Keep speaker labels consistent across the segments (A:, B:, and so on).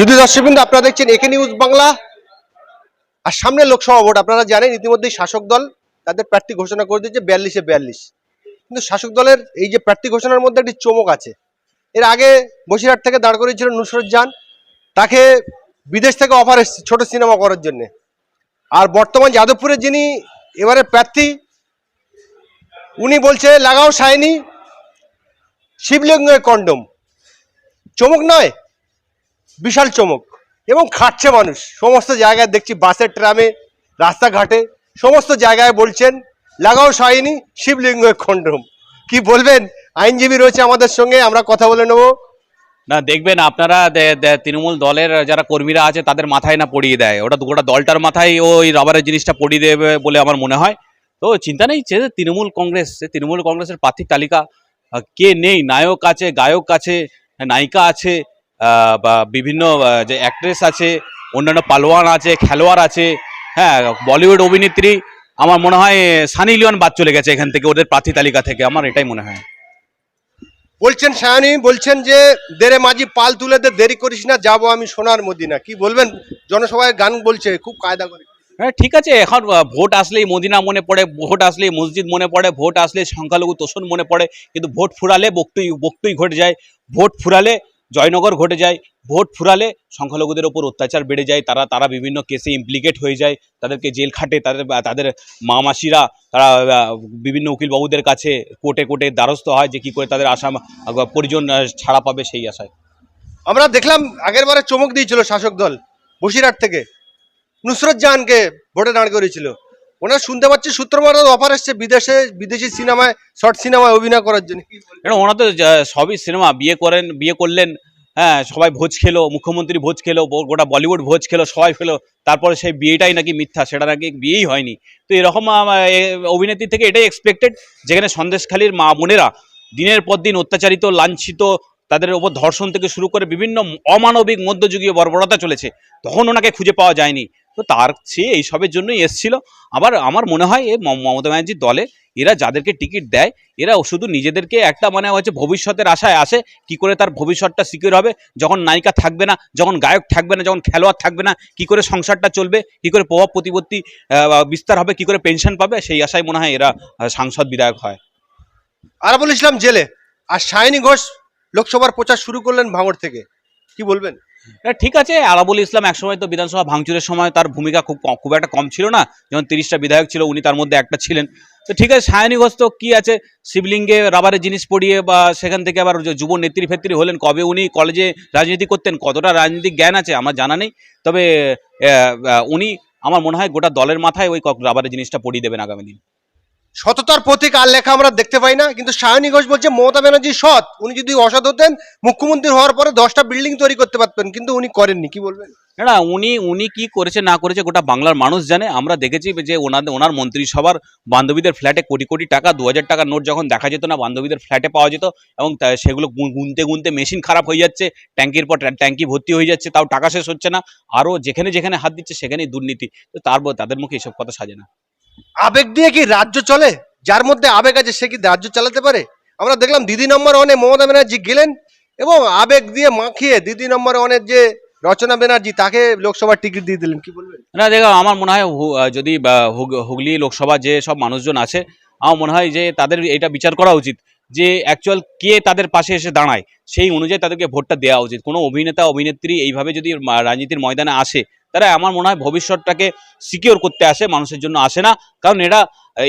A: শুধু দর্শকবৃন্দ, আপনারা দেখছেন একে নিউজ বাংলা। আর সামনে লোকসভা ভোট, আপনারা জানেন ইতিমধ্যেই শাসক দল তাদের প্রার্থী ঘোষণা করে দিয়েছে বিয়াল্লিশে বিয়াল্লিশ। কিন্তু শাসক দলের এই যে প্রার্থী ঘোষণার মধ্যে একটি চমক আছে। এর আগে বসিরহাট থেকে দাঁড় করিয়েছিল নুসরত জান। তাকে বিদেশ থেকে অফার এসছে ছোট সিনেমা করার জন্য। আর বর্তমান যাদবপুরের যিনি এবারে প্রার্থী, উনি বলছে, লাগাও সায়নি শিবলিঙ্গের কন্ডম। চমক নয় বিশাল চমক। এবং খাটছে মানুষ। সমস্ত জায়গায় দেখছি বাসের ট্রামে, রাস্তাঘাটে, সমস্ত জায়গায় বলছেন, লাগাও সাইনি শিবলিঙ্গের খণ্ডম। কি বলবেন? আইনজীবী রয়েছে আমাদের সঙ্গে, আমরা কথা বলে নেব।
B: না, দেখবেন আপনারা তৃণমূল দলের যারা কর্মীরা আছে, তাদের মাথায় না পড়িয়ে দেয়। ওটা গোটা দলটার মাথায় ওই রাবারের জিনিসটা পড়িয়ে দেবে বলে আমার মনে হয়। তো চিন্তা নেই যে তৃণমূল কংগ্রেস তৃণমূল কংগ্রেসের প্রার্থীর তালিকা কে নেই? নায়ক আছে, গায়ক আছে, নায়িকা আছে বা বিভিন্ন যে অ্যাক্ট্রেস আছে অন্যান্য পালোয়ান আছে খেলোয়াড় আছে হ্যাঁ বলিউড অভিনেত্রী আমার মনে হয় সানি লিওন বাদ চলে গেছে এখান থেকে ওদের প্রার্থী তালিকা থেকে আমার এটাই মনে হয়।
A: বলছেন সায়নী বলছেন যে দেরে মাঝি পাল তুলে দে দেরি করিস না যাব আমি সোনার মদিনা। কি বলবেন? জনসভায় গান বলছে খুব কায়দা করে।
B: হ্যাঁ ঠিক আছে এখন ভোট আসলেই মদিনা মনে পড়ে ভোট আসলেই মসজিদ মনে পড়ে ভোট আসলে সংখ্যালঘু তোষণ মনে পড়ে কিন্তু ভোট ফুরালে বক্তুই বক্তুই ঘটে যায় ভোট ফুরালে জয়নগর ঘটে যায়, ভোট ফুরালে সংখ্যালঘুদের ওপর অত্যাচার বেড়ে যায়, তারা তারা বিভিন্ন কেসে ইমপ্লিকেট হয়ে যায়, তাদেরকে জেল খাটে, তাদের তাদের মা মাসিরা তারা বিভিন্ন উকিলবাবুদের কাছে কোর্টে কোর্টে দ্বারস্থ হয় যে কী করে তাদের আসাম পরিজন ছাড়া পাবে সেই আশায়।
A: আমরা দেখলাম আগের বারে চমক দিয়েছিল শাসক দল, বসিরহাট থেকে। নুসরত জাহানকে ভোটে দাঁড় করেছিল ওনার শুনতে পাচ্ছি সূত্র মারফত অফার এসছে বিদেশে, বিদেশি সিনেমায় শর্ট সিনেমায় অভিনয় করার জন্য?
B: ওনারা তো সবই সিনেমা, বিয়ে করেন, বিয়ে করলেন হ্যাঁ সবাই ভোজ খেলো, মুখ্যমন্ত্রী ভোজ খেলো গোটা বলিউড ভোজ খেলো, সবাই খেলো, তারপরে সেই বিয়েটাই নাকি মিথ্যা, সেটা নাকি বিয়েই হয়নি তো এরকম অভিনেত্রী থেকে এটাই এক্সপেক্টেড যেখানে সন্দেশখালীর মা বোনেরা দিনের পর দিন অত্যাচারিত, লাঞ্ছিত তাদের ওপর ধর্ষণ থেকে শুরু করে বিভিন্ন অমানবিক মধ্যযুগীয় বর্বরতা চলেছে, তখন ওনাকে খুঁজে পাওয়া যায়নি। তো তার চেয়ে এইসবের জন্যই এসছিল। আবার আমার মনে হয় এ মম- মমতা ব্যানার্জির দলে এরা যাদেরকে টিকিট দেয়, এরা শুধু নিজেদেরকে একটা মানে হচ্ছে ভবিষ্যতের আশায় আসে, কি করে তার ভবিষ্যৎটা সিকিউর হবে, যখন নায়িকা থাকবে না, যখন গায়ক থাকবে না, যখন খেলোয়াড় থাকবে না, কি করে সংসারটা চলবে, কি করে প্রভাব প্রতিপত্তি বিস্তার হবে, কি করে পেনশন পাবে, সেই আশায় মনে হয় এরা সাংসদ বিধায়ক হয়।
A: আর বলেছিলাম জেলে, আর সায়নী ঘোষ লোকসভার প্রচার শুরু করলেন ভাঙড় থেকে। কি বলবেন?
B: ঠিক আছে আরাবুল ইসলাম একসময় তো বিধানসভা ভাঙচুরের সময় তার ভূমিকা খুব খুব একটা কম ছিল না। যখন তিরিশটা বিধায়ক ছিল, উনি তার মধ্যে একটা ছিলেন। তো ঠিক আছে, সায়নী ঘোষ তো কি আছে, শিবলিঙ্গে রাবারের জিনিস পড়িয়ে বা সেখান থেকে আবার যুব নেত্রী ফেত্রী হলেন, কবে উনি কলেজে রাজনীতি করতেন, কতটা রাজনৈতিক জ্ঞান আছে আমার জানা নেই। তবে উনি, আমার মনে হয় গোটা দলের মাথায় ওই রাবারের জিনিসটা পড়িয়ে দেবেন আগামী দিন।
A: সততার প্রতীক আর লেখা আমরা দেখতে পাই না, কিন্তু সায়নী ঘোষ বলছে, মমতা ব্যানার্জি সৎ। উনি যদি অসৎ হতেন, মুখ্যমন্ত্রী হওয়ার পরে দশটা বিল্ডিং তৈরি করতে পারতেন, কিন্তু উনি করেননি। কি বলবেন?
B: না উনি উনি কি করেছে, না করেছে, গোটা বাংলার মানুষ জানে। আমরা দেখেছি যে ওনাদের ওনার মন্ত্রিসভার বান্ধবীদের ফ্ল্যাটে কোটি কোটি টাকা, দু হাজার টাকার নোট যখন দেখা যেত না, বান্ধবীদের ফ্ল্যাটে পাওয়া যেত, এবং সেগুলো গুনতে গুনতে মেশিন খারাপ হয়ে যাচ্ছে, ট্যাঙ্কির পর ট্যাঙ্কি ভর্তি হয়ে যাচ্ছে, তাও টাকা শেষ হচ্ছে না। আরও যেখানে যেখানে হাত দিচ্ছে, সেখানেই দুর্নীতি। তো তার তাদের মুখে এসব কথা সাজে না।
A: আবেগ দিয়ে কি রাজ্য চলে? যার মধ্যে আবেগ আছে, সে কি রাজ্য চালাতে পারে? আমরা দেখলাম দিদি নম্বর ওয়ানে মমতা ব্যানার্জি গেলেন এবং আবেগ দিয়ে মাখিয়ে দিদি নম্বর ওয়ানের যে রচনা ব্যানার্জি, তাকে লোকসভার টিকিট দিয়ে দিলেন। কি বলবেন?
B: না, দেখো, আমার মনে হয় যদি হুগ- হুগলি লোকসভা যে সব মানুষজন আছে, আমার মনে হয় যে তাদের এটা বিচার করা উচিত যে অ্যাকচুয়াল কে তাদের পাশে এসে দাঁড়ায়। সেই অনুযায়ী তাদেরকে ভোটটা দেওয়া উচিত। কোনো অভিনেতা, অভিনেত্রী এইভাবে যদি রাজনীতির ময়দানে আসে তারা আমার মনে হয় ভবিষ্যৎটাকে সিকিওর করতে আসে, মানুষের জন্য আসে না। কারণ এরা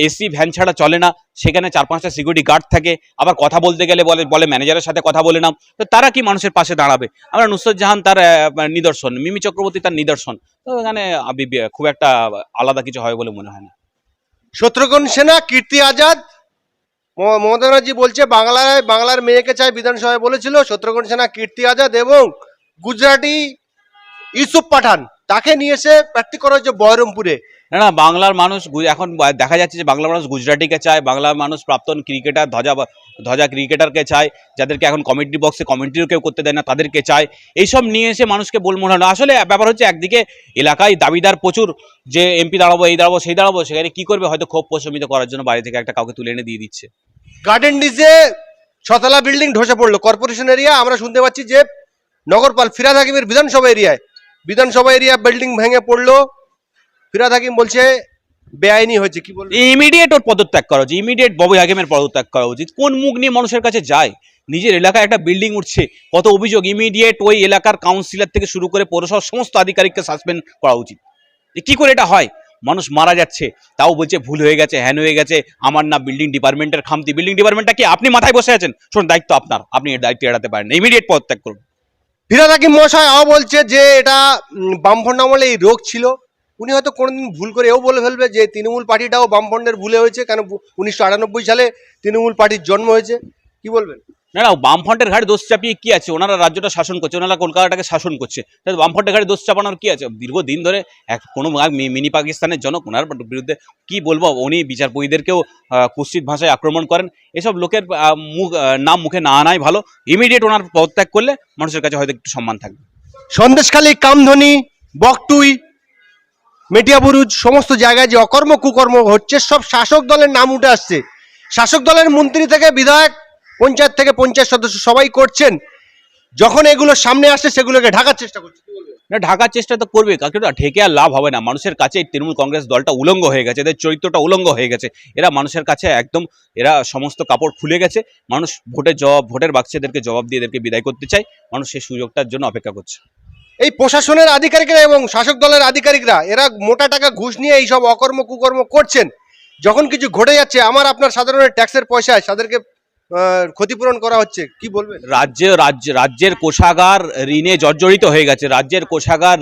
B: এসি ভ্যান ছাড়া চলে না। সেখানে চার পাঁচটা সিকিউরিটি গার্ড থাকে। আবার কথা বলতে গেলে বলে বলে ম্যানেজারের সাথে কথা বলে নাও। তো তারা কি মানুষের পাশে দাঁড়াবে? আমরা নুসরত জাহান তার নিদর্শন, মিমি চক্রবর্তী তার নিদর্শন। তো এখানে খুব একটা আলাদা কিছু হয় বলে মনে হয় না।
A: শত্রুঘ্ন সেনা, কীর্তি আজাদ। মমতা ব্যানার্জি বলছে, বাংলায়, বাংলার মেয়েকে চাই বিধানসভায় বলেছিল। শত্রুঘ্ন সেনা, কীর্তি আজাদ এবং গুজরাটি ইউসুফ পাঠান। তাকে নিয়ে এসে প্রার্থী করা হয়েছে বহরমপুরে।
B: না না বাংলার মানুষ এখন দেখা যাচ্ছে যে বাংলার মানুষ গুজরাটিকে চায় বাংলার মানুষ প্রাক্তন ক্রিকেটার ধ্বজা ধ্বজা ক্রিকেটারকে চায় যাদেরকে এখন কমেন্ট্রি বক্সে কমেন্ট্রিও কেউ করতে দেয় না তাদেরকে চায়। এইসব নিয়ে এসে মানুষকে বল মনে হয় আসলে ব্যাপার হচ্ছে একদিকে এলাকায় দাবিদার প্রচুর যে এমপি দাঁড়াবো এই দাঁড়াবো সেই দাঁড়াবো সেখানে কী করবে? হয়তো ক্ষোভ প্রশমিত করার জন্য বাড়ি থেকে একটা কাউকে তুলে এনে দিয়ে দিচ্ছে।
A: গার্ডেন ডিজে ছতলা বিল্ডিং ধসে পড়ল। কর্পোরেশন এরিয়া আমরা শুনতে পাচ্ছি যে নগরপাল ফিরাদ হাকিমের বিধানসভা এরিয়ায় বিধানসভা এরিয়া বিল্ডিং ভেঙে পড়ল। ফিরাদ হাকিম বলছে, বেআইনি হয়েছে, কি বলবে?
B: ইমিডিয়েট ওর পদত্যাগ করা উচিত ইমিডিয়েট ববি হাকিমের পদত্যাগ করা উচিত। কোন মুখ নিয়ে মানুষের কাছে যায়? নিজের এলাকায় একটা বিল্ডিং উঠছে, কত অভিযোগ ইমিডিয়েট ওই এলাকার কাউন্সিলর থেকে শুরু করে পৌরসভার সমস্ত আধিকারিককে সাসপেন্ড করা উচিত। কি করে এটা হয়? মানুষ মারা যাচ্ছে, তাও বলছে ভুল হয়ে গেছে, হ্যান হয়ে গেছে। আমার না বিল্ডিং ডিপার্টমেন্টের খামতি। বিল্ডিং ডিপার্টমেন্টটা কি? আপনি মাথায় বসে আছেন? শোন, দায়িত্ব আপনার, আপনি এর দায়িত্ব এড়াতে পারেন ইমিডিয়েট পদত্যাগ করুন।
A: ফিরাদ হাকিম মশাই আও বলছে যে এটা বামফ্রন্ট আমলে এই রোগ ছিল। উনি হয়তো কোনোদিন ভুল করে এও বলে ফেলবে যে তৃণমূল পার্টিটাও বামফ্রন্টের ভুলে হয়েছে, কেন উনিশশো আটানব্বই সালে তৃণমূল পার্টির জন্ম হয়েছে। কি বলবেন?
B: না বামফ্রন্টের ঘাড়ে দোষ চাপিয়ে কি আছে? ওনারা রাজ্যটা শাসন করছে, ওনারা কলকাতাটাকে শাসন করছে। তাহলে বামফ্রন্টের ঘাড়ে দোষ চাপানোর কি আছে? দীর্ঘদিন ধরে এক, কোনো মিনি পাকিস্তানের জনক, ওনার বিরুদ্ধে কি বলব? উনি বিচারপতিদেরকেও কুশ্চিত ভাষায় আক্রমণ করেন। এসব লোকের মুখ নাম মুখে না আনাই ভালো। ইমিডিয়েট ওনার পদত্যাগ করলে মানুষের কাছে হয়তো একটু সম্মান থাকবে।
A: সন্দেশখালী, কামধনি, বকটুই মেটিয়াবুরুজ সমস্ত জায়গায় যে অকর্ম কুকর্ম হচ্ছে, সব শাসক দলের নাম উঠে আসছে। শাসক দলের মন্ত্রী থেকে বিধায়ক পঞ্চায়েত থেকে পঞ্চায়েত সদস্য সবাই করছেন যখন এগুলো সামনে আসছে সেগুলোকে ঢাকার চেষ্টা করছে।
B: না ঢাকার চেষ্টা তো করবে কাকে তো ঢেকে আর লাভ হবে না। মানুষের কাছে এই তৃণমূল কংগ্রেস দলটা উলঙ্গ হয়ে গেছে এদের চরিত্রটা উলঙ্গ হয়ে গেছে। এরা মানুষের কাছে একদম এরা সমস্ত কাপড় খুলে গেছে। মানুষ ভোটের জবাব ভোটের বাক্সে এদেরকে জবাব দিয়ে এদেরকে বিদায় করতে চায়। মানুষ সেই সুযোগটার জন্য অপেক্ষা করছে।
A: এই প্রশাসনের আধিকারিকরা এবং শাসক দলের আধিকারিকরা এরা মোটা টাকা ঘুষ নিয়ে এইসব অকর্ম কুকর্ম করছেন। যখন কিছু ঘটে যাচ্ছে আমার আপনার সাধারণের ট্যাক্সের পয়সায় তাদেরকে ক্ষতিপূরণ করা হচ্ছে কি বলবেন?
B: রাজ্যে রাজ্য রাজ্যের কোষাগার ঋণে জর্জরিত হয়ে গেছে। রাজ্যের কোষাগার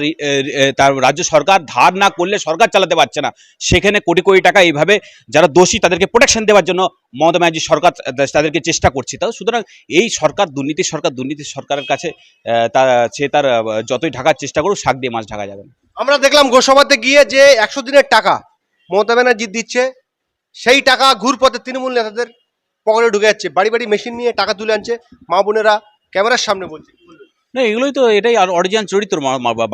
B: তার রাজ্য সরকার ধার না করলে সরকার চালাতে পারছে না। সেখানে কোটি কোটি টাকা এইভাবে যারা দোষী তাদেরকে প্রোটেকশন দেওয়ার জন্য মমতা ব্যানার্জি সরকার তাদেরকে চেষ্টা করছে। তা সুতরাং এই সরকার দুর্নীতি সরকার দুর্নীতি সরকারের কাছে তা সে তার যতই ঢাকার চেষ্টা করুক শাক দিয়ে মাছ ঢাকা যাবে না।
A: আমরা দেখলাম গোসভাতে গিয়ে যে একশো দিনের টাকা মমতা ব্যানার্জি দিচ্ছে সেই টাকা ঘুরপথে তৃণমূল নেতাদের পকেটে ঢুকে যাচ্ছে। বাড়ি বাড়ি মেশিন নিয়ে টাকা তুলে আনছে। মা বোনেরা ক্যামেরার সামনে বলছে।
B: না এগুলোই তো এটাই আর অরিজিনাল চরিত্র।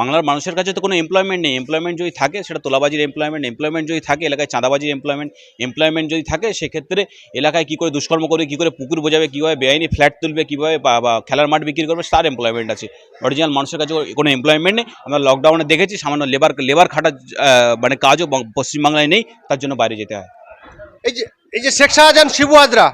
B: বাংলার মানুষের কাছে তো কোনো এমপ্লয়মেন্ট নেই। এমপ্লয়মেন্ট যদি থাকে সেটা তোলাবাজির এমপ্লয়মেন্ট এমপ্লয়মেন্ট যদি থাকে এলাকায় চাঁদাবাজির এমপ্লয়মেন্ট এমপ্লয়মেন্ট যদি থাকে সেক্ষেত্রে এলাকায় কী করে দুষ্কর্ম করবে কী করে পুকুর বোঝাবে কীভাবে বেআইনি ফ্ল্যাট তুলবে কীভাবে বা বা খেলার মাঠ বিক্রি করবে তার এমপ্লয়মেন্ট আছে। অরিজিনাল মানুষের কাছে কোনো এমপ্লয়মেন্ট নেই। আমরা লকডাউনে দেখেছি সামান্য লেবার লেবার খাটা মানে কাজও পশ্চিমবাংলায় নেই তার জন্য বাইরে যেতে হয়।
A: এই যে এই যে শেখ শাহজাহান শিবু হাজরা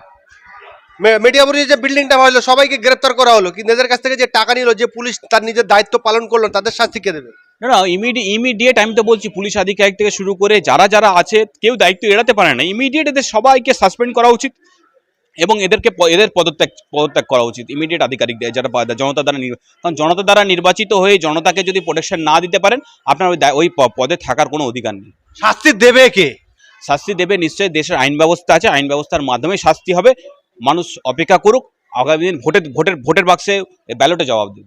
A: মেডিয়াপুরে যে বিল্ডিংটা হলো সবাইকে গ্রেপ্তার করা হলো। কিন্তু এদের কাছ থেকে যে টাকা নিল যে পুলিশ তার নিজের দায়িত্ব পালন করল তাদের শাস্তি কে দেবে?
B: না ইমিডিয়েট আমি তো বলছি পুলিশ আধিকারিক থেকে শুরু করে যারা যারা আছে কেউ দায়িত্ব এড়াতে পারে না। ইমিডিয়েট এদের সবাইকে সাসপেন্ড করা উচিত এবং এদেরকে এদের পদত্যাগ পদত্যাগ করা উচিত ইমিডিয়েট আধিকারিকদের যারা পা- জনতা দ্বারা কারণ জনতা দ্বারা নির্বাচিত হয়ে জনতাকে যদি প্রোটেকশন না দিতে পারেন আপনার ওই দায়- ওই পদে থাকার কোনো অধিকার নেই।
A: শাস্তি দেবে কে?
B: শাস্তি দেবে নিশ্চয়ই দেশের আইন ব্যবস্থা আছে আইন ব্যবস্থার মাধ্যমে শাস্তি হবে। মানুষ অপেক্ষা করুক আগামী দিন ভোটের ভোটের ভোটের বাক্সে ব্যালটে জবাব দেবে